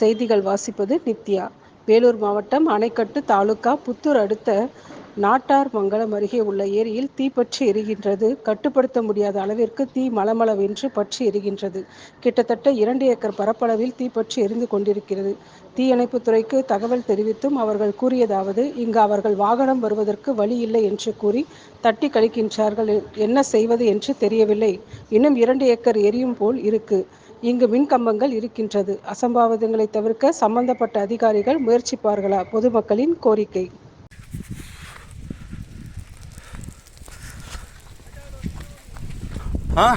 செய்திகள் வாசிப்பது நித்யா. வேலூர் மாவட்டம் அணைக்கட்டு தாலுகா புத்தூர் அடுத்த நாட்டார் மங்கலம் அருகே உள்ள ஏரியில் தீப்பற்றி எரிகின்றது. கட்டுப்படுத்த முடியாத அளவிற்கு தீ மளமளவென்று பற்றி எரிகின்றது. கிட்டத்தட்ட இரண்டு ஏக்கர் பரப்பளவில் தீப்பற்றி எரிந்து கொண்டிருக்கிறது. தீயணைப்புத்துறைக்கு தகவல் தெரிவித்தும் அவர்கள் கூறியதாவது இங்கு அவர்கள் வாகனம் வருவதற்கு வழி இல்லை என்று கூறி தட்டி கழிக்கின்றார்கள். என்ன செய்வது என்று தெரியவில்லை. இன்னும் இரண்டு ஏக்கர் எரியும் போல் இருக்கு. இங்கு மின்கம்பங்கள் இருக்கின்றது. அசம்பாவிதங்களை தவிர்க்க சம்பந்தப்பட்ட அதிகாரிகள் முயற்சிப்பார்களா? பொதுமக்களின் கோரிக்கை. ஆ?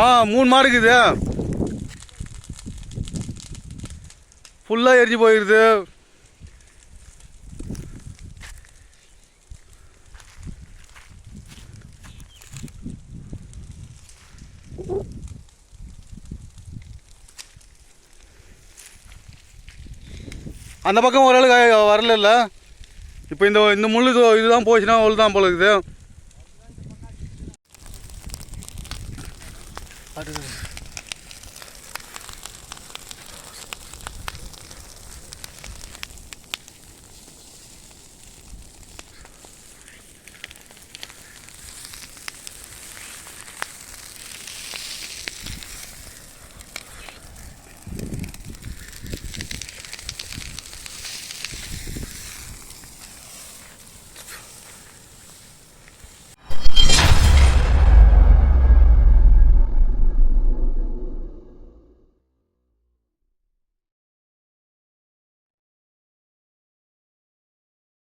ஆ மூணு மாடு இருக்குது. ஃபுல்லாக எரிஞ்சு போயிடுது அந்த பக்கம் ஒரு ஆள் வரல இப்போ இந்த இந்த முள்ளு இது- இதுதான் போச்சுன்னா அவ்வளோ தான் போல இருக்குது. 아르